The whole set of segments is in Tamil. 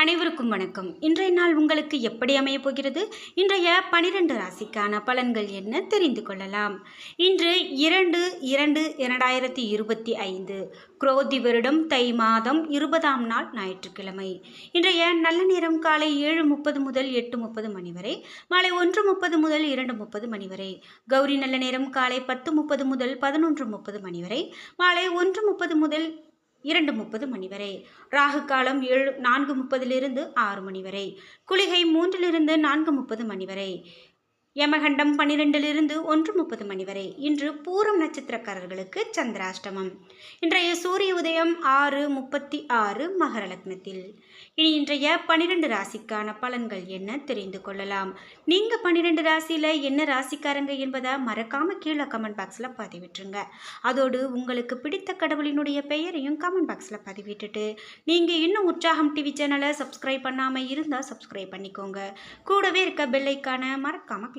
அனைவருக்கும் வணக்கம். இன்றைய நாள் உங்களுக்கு எப்படி அமையப் போகிறது? இன்றைய பனிரெண்டு ராசிக்கான பலன்கள் என்ன தெரிந்து கொள்ளலாம். இன்று இரண்டு இரண்டு இரண்டாயிரத்தி இருபத்தி ஐந்து குரோதி வருடம் தை மாதம் இருபதாம் நாள் ஞாயிற்றுக்கிழமை. இன்றைய நல்ல நேரம் காலை ஏழு முப்பது முதல் எட்டு முப்பது மணி வரை மாலை ஒன்று முப்பது முதல் இரண்டு முப்பது மணி வரை கௌரி நல்ல நேரம் காலை பத்து முப்பது முதல் பதினொன்று முப்பது மணி வரை மாலை ஒன்று முப்பது முதல் இரண்டு முப்பது மணி வரை. ராகு காலம் ஏழு நான்கு முப்பதிலிருந்து ஆறு மணி வரை. குளிகை மூன்றிலிருந்து நான்கு முப்பது மணி வரை. யமகண்டம் பன்னிரெண்டிலிருந்து ஒன்று முப்பது மணி வரை. இன்று பூரம் நட்சத்திரக்காரர்களுக்கு சந்திராஷ்டமம். இன்றைய சூரிய உதயம் ஆறு முப்பத்தி ஆறு மகர லக்னத்தில். இனி இன்றைய பன்னிரெண்டு ராசிக்கான பலன்கள் என்ன தெரிந்து கொள்ளலாம். நீங்க பன்னிரெண்டு ராசியில என்ன ராசிக்காரங்க என்பதை மறக்காம கீழே கமெண்ட் பாக்ஸ்ல பதிவிட்டுருங்க. அதோடு உங்களுக்கு பிடித்த கடவுளினுடைய பெயரையும் கமெண்ட் பாக்ஸ்ல பதிவிட்டுட்டு நீங்க இன்னும் உற்சாகம் டிவி சேனலை சப்ஸ்கிரைப் பண்ணாம இருந்தால் சப்ஸ்கிரைப் பண்ணிக்கோங்க. கூடவே இருக்க பெல்லைக்கான மறக்காம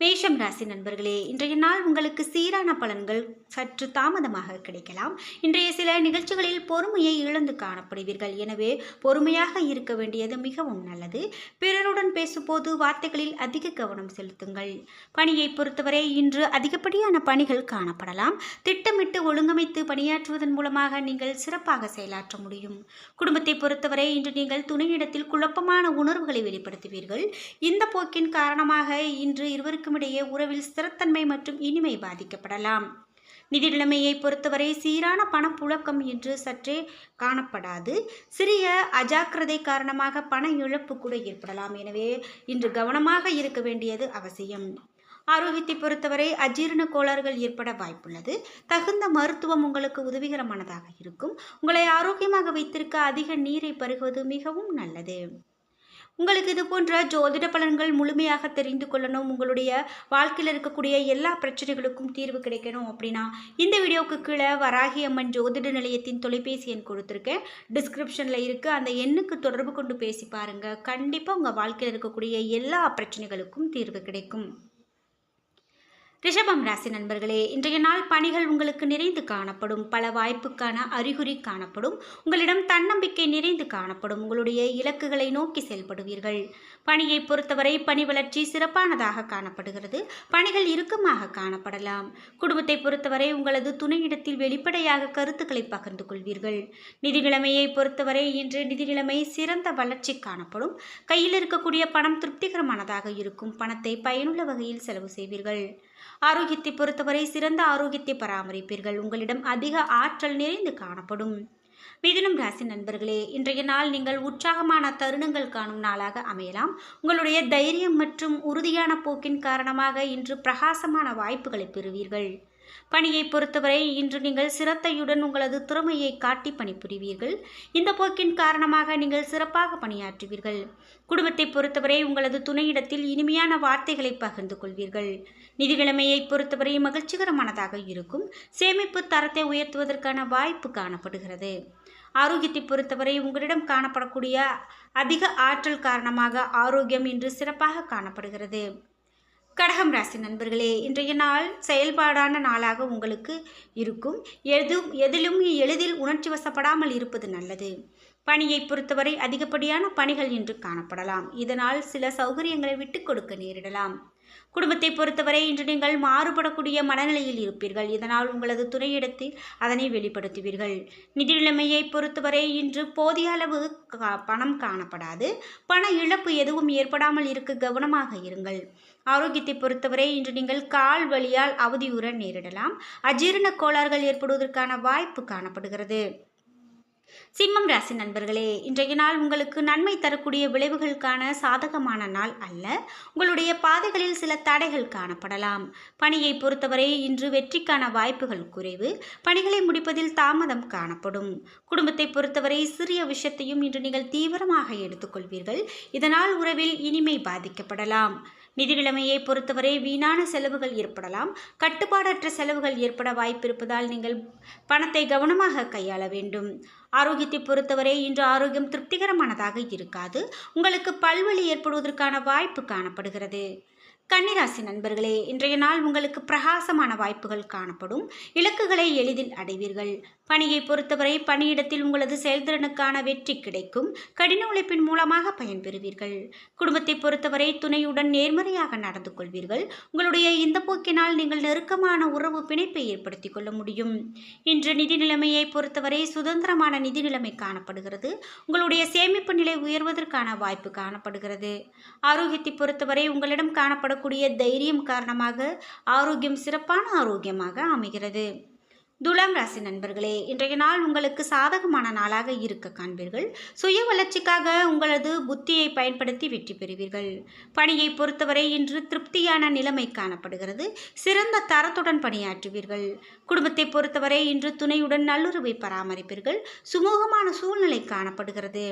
மேஷம் ராசி நண்பர்களே இன்றைய நாள் உங்களுக்கு சீரான பலன்கள் சற்று தாமதமாக கிடைக்கலாம். இன்றைய சில நிகழ்ச்சிகளில் பொறுமையை இழந்து காணப்படுவீர்கள். எனவே பொறுமையாக இருக்க வேண்டியது மிகவும் நல்லது. பிறருடன் பேசும்போது வார்த்தைகளில் அதிக கவனம் செலுத்துங்கள். பணியை பொறுத்தவரை இன்று அதிகப்படியான பணிகள் காணப்படலாம். திட்டமிட்டு ஒழுங்கமைத்து பணியாற்றுவதன் மூலமாக நீங்கள் சிறப்பாக செயலாற்ற முடியும். குடும்பத்தை பொறுத்தவரை இன்று நீங்கள் துணையிடத்தில் குழப்பமான உணர்வுகளை வெளிப்படுத்துவீர்கள். இந்த போக்கின் காரணமாக இன்று இருவருக்கு இருவருக்கும் இடையே உறவில் ஸ்திரத்தன்மை மற்றும் இனிமை பாதிக்கப்படலாம். நிதி நிலைமையை பொறுத்தவரை சீரான பணப்புழக்கம் என்று சற்றே காணப்படாது. சிறிய அஜாக்கிரதை காரணமாக பண இழப்பு கூட ஏற்படலாம். எனவே இன்று கவனமாக இருக்க வேண்டியது அவசியம். ஆரோக்கியத்தை பொறுத்தவரை அஜீரண கோளாறுகள் ஏற்பட வாய்ப்புள்ளது. தகுந்த மருத்துவம் உங்களுக்கு உதவிகரமானதாக இருக்கும். உங்களை ஆரோக்கியமாக வைத்திருக்க அதிக நீரை பருகுவது மிகவும் நல்லது. உங்களுக்கு இது போன்ற ஜோதிட பலன்கள் முழுமையாக தெரிந்து கொள்ளணும் உங்களுடைய வாழ்க்கையில் இருக்கக்கூடிய எல்லா பிரச்சனைகளுக்கும் தீர்வு கிடைக்கணும் அப்படின்னா இந்த வீடியோவுக்கு கீழே வராகி அம்மன் ஜோதிட நிலையத்தின் தொலைபேசி எண் கொடுத்துருக்கேன். டிஸ்கிரிப்ஷனில் இருக்குது அந்த எண்ணுக்கு தொடர்பு கொண்டு பேசி பாருங்கள் கண்டிப்பாக உங்கள் வாழ்க்கையில் இருக்கக்கூடிய எல்லா பிரச்சனைகளுக்கும் தீர்வு கிடைக்கும். ரிஷபம் ராசி நண்பர்களே இன்றைய நாள் பணிகள் உங்களுக்கு நிறைந்து காணப்படும். பல வாய்ப்புக்கான அறிகுறி காணப்படும். உங்களிடம் தன்னம்பிக்கை நிறைந்து காணப்படும். உங்களுடைய இலக்குகளை நோக்கி செயல்படுவீர்கள் பணியை பொறுத்தவரை பணி வளர்ச்சி சிறப்பானதாக காணப்படுகிறது. பணிகள் இறுக்கமாக காணப்படலாம். குடும்பத்தை பொறுத்தவரை உங்களது துணையிடத்தில் வெளிப்படையாக கருத்துக்களை பகிர்ந்து கொள்வீர்கள். நிதி நிலைமையை பொறுத்தவரை இன்று நிதி நிலைமை சிறந்த வளர்ச்சி காணப்படும். கையில் இருக்கக்கூடிய பணம் திருப்திகரமானதாக இருக்கும். பணத்தை பயனுள்ள வகையில் செலவு செய்வீர்கள். ஆரோக்கியத்தை பொறுத்தவரை சிறந்த ஆரோக்கியத்தை பராமரிப்பீர்கள். உங்களிடம் அதிக ஆற்றல் நிறைந்து காணப்படும். மிதுனம் ராசி நண்பர்களே இன்றைய நாள் நீங்கள் உற்சாகமான தருணங்கள் காணும் நாளாக அமையலாம். உங்களுடைய தைரியம் மற்றும் உறுதியான போக்கின் காரணமாக இன்று பிரகாசமான வாய்ப்புகளை பெறுவீர்கள். பணியை பொறுத்தவரை இன்று நீங்கள் சிரத்தையுடன் உங்களது திறமையை காட்டி பணிபுரிவீர்கள். இந்த போக்கின் காரணமாக நீங்கள் சிறப்பாக பணியாற்றுவீர்கள். குடும்பத்தை பொறுத்தவரை உங்களது துணையிடத்தில் இனிமையான வார்த்தைகளை பகிர்ந்து கொள்வீர்கள். நிதிநிலைமையை பொறுத்தவரை மகிழ்ச்சிகரமானதாக இருக்கும். சேமிப்பு தரத்தை உயர்த்துவதற்கான வாய்ப்பு காணப்படுகிறது. ஆரோக்கியத்தை பொறுத்தவரை உங்களிடம் காணப்படக்கூடிய அதிக ஆற்றல் காரணமாக ஆரோக்கியம் இன்று சிறப்பாக காணப்படுகிறது. கடகம் ராசி நண்பர்களே இன்றைய நாள் செயல்பாடான நாளாக உங்களுக்கு இருக்கும். எதுவும் எதிலும் எளிதில் உணர்ச்சி வசப்படாமல் இருப்பது நல்லது. பணியை பொறுத்தவரை அதிகப்படியான பணிகள் இன்று காணப்படலாம். இதனால் சில சௌகரியங்களை விட்டு கொடுக்க நேரிடலாம். குடும்பத்தை பொறுத்தவரை இன்று நீங்கள் மாறுபடக்கூடிய மனநிலையில் இருப்பீர்கள். இதனால் உங்களது துணையிடத்தில் அதனை வெளிப்படுத்துவீர்கள். நிதி நிலைமையை பொறுத்தவரை இன்று போதிய அளவு பணம் காணப்படாது. பண இழப்பு எதுவும் ஏற்படாமல் இருக்க கவனமாக இருங்கள். ஆரோக்கியத்தை பொறுத்தவரை இன்று நீங்கள் கால் வழியால் அவதியுற நேரிடலாம். அஜீரண கோளாறுகள் ஏற்படுவதற்கான வாய்ப்பு காணப்படுகிறது. சிம்மம் ராசி நண்பர்களே இன்றைய நாள் உங்களுக்கு நன்மை தரக்கூடிய விளைவுகளுக்கான சாதகமான நாள் அல்ல. உங்களுடைய பாதைகளில் சில தடைகள் காணப்படலாம். பணியை பொறுத்தவரை இன்று வெற்றிக்கான வாய்ப்புகள் குறைவு. பணிகளை முடிப்பதில் தாமதம் காணப்படும். குடும்பத்தை பொறுத்தவரை சிறிய விஷயத்தையும் இன்று நீங்கள் தீவிரமாக எடுத்துக்கொள்வீர்கள். இதனால் உறவில் இனிமை பாதிக்கப்படலாம். நிதி பொறுத்தவரை வீணான செலவுகள் ஏற்படலாம். கட்டுப்பாடற்ற செலவுகள் ஏற்பட வாய்ப்பிருப்பதால் நீங்கள் பணத்தை கவனமாக கையாள வேண்டும். ஆரோக்கியத்தை பொறுத்தவரை இன்று ஆரோக்கியம் திருப்திகரமானதாக இருக்காது. உங்களுக்கு பல்வழி ஏற்படுவதற்கான வாய்ப்பு காணப்படுகிறது. கன்னிராசி நண்பர்களே இன்றைய நாள் உங்களுக்கு பிரகாசமான வாய்ப்புகள் காணப்படும். இலக்குகளை எளிதில் அடைவீர்கள். பணியை பொறுத்தவரை பணியிடத்தில் உங்களது செயல்திறனுக்கான வெற்றி கிடைக்கும். கடின உழைப்பின் மூலமாக பயன்பெறுவீர்கள். குடும்பத்தை பொறுத்தவரை துணையுடன் நேர்மறையாக நடந்து கொள்வீர்கள். உங்களுடைய இந்த போக்கினால் நீங்கள் நெருக்கமான உறவு பிணைப்பை ஏற்படுத்திக் கொள்ள முடியும். இன்று நிதி நிலைமையை பொறுத்தவரை சுதந்திரமான நிதி நிலைமை காணப்படுகிறது. உங்களுடைய சேமிப்பு நிலை உயர்வதற்கான வாய்ப்பு காணப்படுகிறது. ஆரோக்கியத்தை பொறுத்தவரை உங்களிடம் காணப்படக்கூடிய தைரியம் காரணமாக ஆரோக்கியம் சிறப்பான ஆரோக்கியமாக அமைகிறது. துலாம் ராசி நண்பர்களே இன்றைய நாள் உங்களுக்கு சாதகமான நாளாக இருக்க காண்பீர்கள். சுய வளர்ச்சிக்காக உங்களது புத்தியை பயன்படுத்தி வெற்றி பெறுவீர்கள். பணியை பொறுத்தவரை இன்று திருப்தியான நிலைமை காணப்படுகிறது. சிறந்த தரத்துடன் பணியாற்றுவீர்கள். குடும்பத்தை பொறுத்தவரை இன்று துணையுடன் நல்லுறவை பராமரிப்பீர்கள். சுமூகமான சூழ்நிலை காணப்படுகிறது.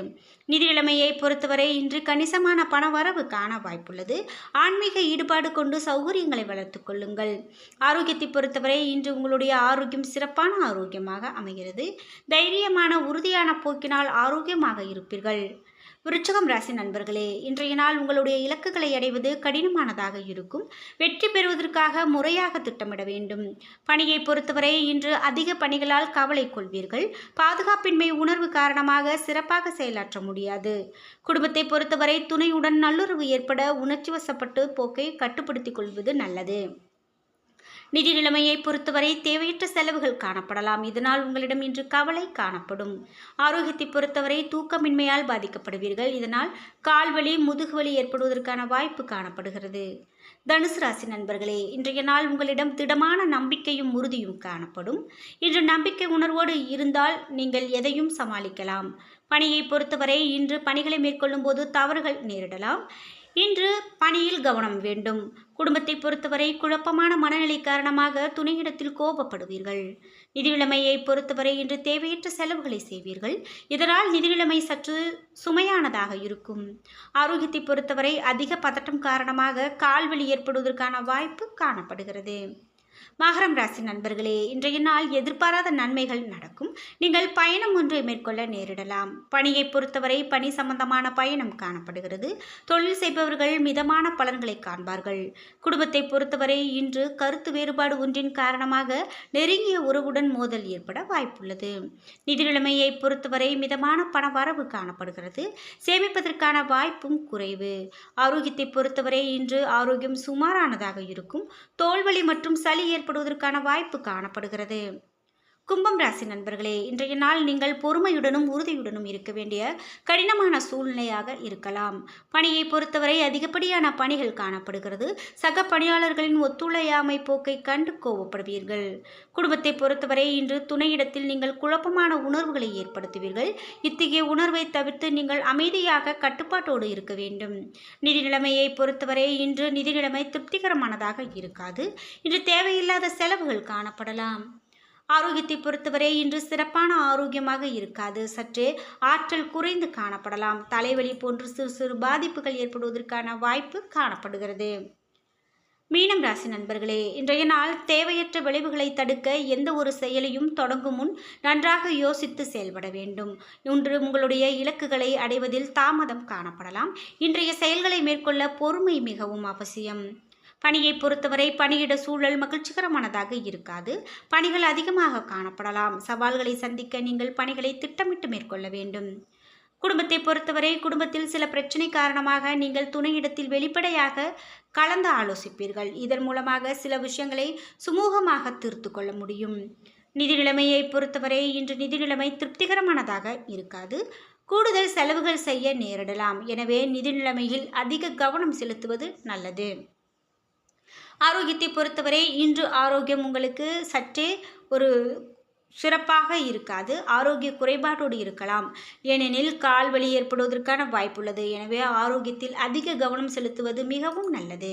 நிதி நிலைமையை பொறுத்தவரை இன்று கணிசமான பண வரவு காண வாய்ப்புள்ளது. ஆன்மீக ஈடுபாடு கொண்டு சௌகரியங்களை வளர்த்துக் கொள்ளுங்கள். ஆரோக்கியத்தை பொறுத்தவரை இன்று உங்களுடைய ஆரோக்கியம் சிறப்பான ஆரோக்கியமாக அமைகிறது. தைரியமான உறுதியான போக்கினால் ஆரோக்கியமாக இருப்பீர்கள். விருச்சகம் ராசி நண்பர்களே இன்றைய நாள் உங்களுடைய இலக்குகளை அடைவது கடினமானதாக இருக்கும். வெற்றி பெறுவதற்காக முறையாக திட்டமிட வேண்டும். பணியை பொறுத்தவரை இன்று அதிக பணிகளால் கவலை கொள்வீர்கள். பாதுகாப்பின்மை உணர்வு காரணமாக சிறப்பாக செயலாற்ற முடியாது. குடும்பத்தை பொறுத்தவரை துணையுடன் நல்லுறவு ஏற்பட உணர்ச்சி வசப்பட்டு போக்கை கட்டுப்படுத்திக் கொள்வது நல்லது. நிதி நிலைமையை பொறுத்தவரை தேவையற்ற செலவுகள் காணப்படலாம். இதனால் உங்களிடம் இன்று கவலை காணப்படும். ஆரோக்கியத்தை பொறுத்தவரை தூக்கமின்மையால் பாதிக்கப்படுவீர்கள். இதனால் கால்வலி முதுகுவலி ஏற்படுவதற்கான வாய்ப்பு காணப்படுகிறது. தனுசு ராசி நண்பர்களே இன்றைய நாள் உங்களிடம் திடமான நம்பிக்கையும் உறுதியும் காணப்படும். இன்று நம்பிக்கை உணர்வோடு இருந்தால் நீங்கள் எதையும் சமாளிக்கலாம். பணியை பொறுத்தவரை இன்று பணிகளை மேற்கொள்ளும் போது தவறுகள் நேரிடலாம். இன்று பணியில் கவனம் வேண்டும். குடும்பத்தை பொறுத்தவரை குழப்பமான மனநிலை காரணமாக துணையிடத்தில் கோபப்படுவீர்கள். நிதிநிலைமையை பொறுத்தவரை இன்று தேவையற்ற செலவுகளை செய்வீர்கள். இதனால் நிதிநிலைமை சற்று சுமையானதாக இருக்கும். ஆரோக்கியத்தை பொறுத்தவரை அதிக பதட்டம் காரணமாக கால்வலி ஏற்படுவதற்கான வாய்ப்பு காணப்படுகிறது. மகரம் ராசி நண்பர்களே இன்றைய நாள் எதிர்பாராத நன்மைகள் நடக்கும். நீங்கள் பயணம் ஒன்றை மேற்கொள்ள நேரிடலாம். பணியை பொறுத்தவரை பணி சம்பந்தமான பயணம் காணப்படுகிறது. தொழில் செய்பவர்கள் மிதமான பலன்களை காண்பார்கள். குடும்பத்தை பொறுத்தவரை இன்று கருத்து வேறுபாடு ஒன்றின் காரணமாக நெருங்கிய உறவுடன் மோதல் ஏற்பட வாய்ப்புள்ளது. நிதி நிலைமையை பொறுத்தவரை மிதமான பண வரவு காணப்படுகிறது. சேமிப்பதற்கான வாய்ப்பும் குறைவு. ஆரோக்கியத்தை பொறுத்தவரை இன்று ஆரோக்கியம் சுமாரானதாக இருக்கும். தோல்வலி மற்றும் சளி ஏற்படுவதற்கான வாய்ப்பு காணப்படுகிறது. கும்பம் ராசி நண்பர்களே இன்றைய நாள் நீங்கள் பொறுமையுடனும் உறுதியுடனும் இருக்க வேண்டிய கடினமான சூழ்நிலையாக இருக்கலாம். பணியை பொறுத்தவரை அதிகப்படியான பணிகள் காணப்படுகிறது. சக பணியாளர்களின் ஒத்துழையாமை போக்கை கண்டு கோவப்படுவீர்கள். குடும்பத்தை பொறுத்தவரை இன்று துணையிடத்தில் நீங்கள் குழப்பமான உணர்வுகளை ஏற்படுத்துவீர்கள். இத்தகைய உணர்வை தவிர்த்து நீங்கள் அமைதியாக கட்டுப்பாட்டோடு இருக்க வேண்டும். நிதி நிலைமையை பொறுத்தவரை இன்று நிதி நிலைமை திருப்திகரமானதாக இருக்காது. இன்று தேவையில்லாத செலவுகள் காணப்படலாம். ஆரோக்கியத்தை பொறுத்தவரை இன்று சிறப்பான ஆரோக்கியமாக இருக்காது. சற்று ஆற்றல் குறைந்து காணப்படலாம். தலைவலி போன்று சிறு சிறு பாதிப்புகள் ஏற்படுவதற்கான வாய்ப்பு காணப்படுகிறது. மீனம் ராசி நண்பர்களே இன்றைய நாள் தேவையற்ற விளைவுகளை தடுக்க எந்த ஒரு செயலையும் தொடங்கும் முன் நன்றாக யோசித்து செயல்பட வேண்டும். இன்று உங்களுடைய இலக்குகளை அடைவதில் தாமதம் காணப்படலாம். இன்றைய செயல்களை மேற்கொள்ள பொறுமை மிகவும் அவசியம். பணியை பொறுத்தவரை பணியிட சூழல் மகிழ்ச்சிகரமானதாக இருக்காது. பணிகள் அதிகமாக காணப்படலாம். சவால்களை சந்திக்க நீங்கள் பணிகளை திட்டமிட்டு மேற்கொள்ள வேண்டும். குடும்பத்தை பொறுத்தவரை குடும்பத்தில் சில பிரச்சனை காரணமாக நீங்கள் துணையிடத்தில் வெளிப்படையாக கலந்து ஆலோசிப்பீர்கள். இதன் மூலமாக சில விஷயங்களை சுமூகமாக தீர்த்து கொள்ள முடியும். நிதி நிலைமையை பொறுத்தவரை இன்று நிதி நிலைமை திருப்திகரமானதாக இருக்காது. கூடுதல் செலவுகள் செய்ய நேரிடலாம். எனவே நிதி நிலைமையில் அதிக கவனம் செலுத்துவது நல்லது. ஆரோக்கியத்தை பொறுத்தவரை இன்று ஆரோக்கியம் உங்களுக்கு சற்றே ஒரு சிறப்பாக இருக்காது ஆரோக்கிய குறைபாட்டோடு இருக்கலாம். ஏனெனில் கால் வலி ஏற்படுவதற்கான வாய்ப்புள்ளது. எனவே ஆரோக்கியத்தில் அதிக கவனம் செலுத்துவது மிகவும் நல்லது.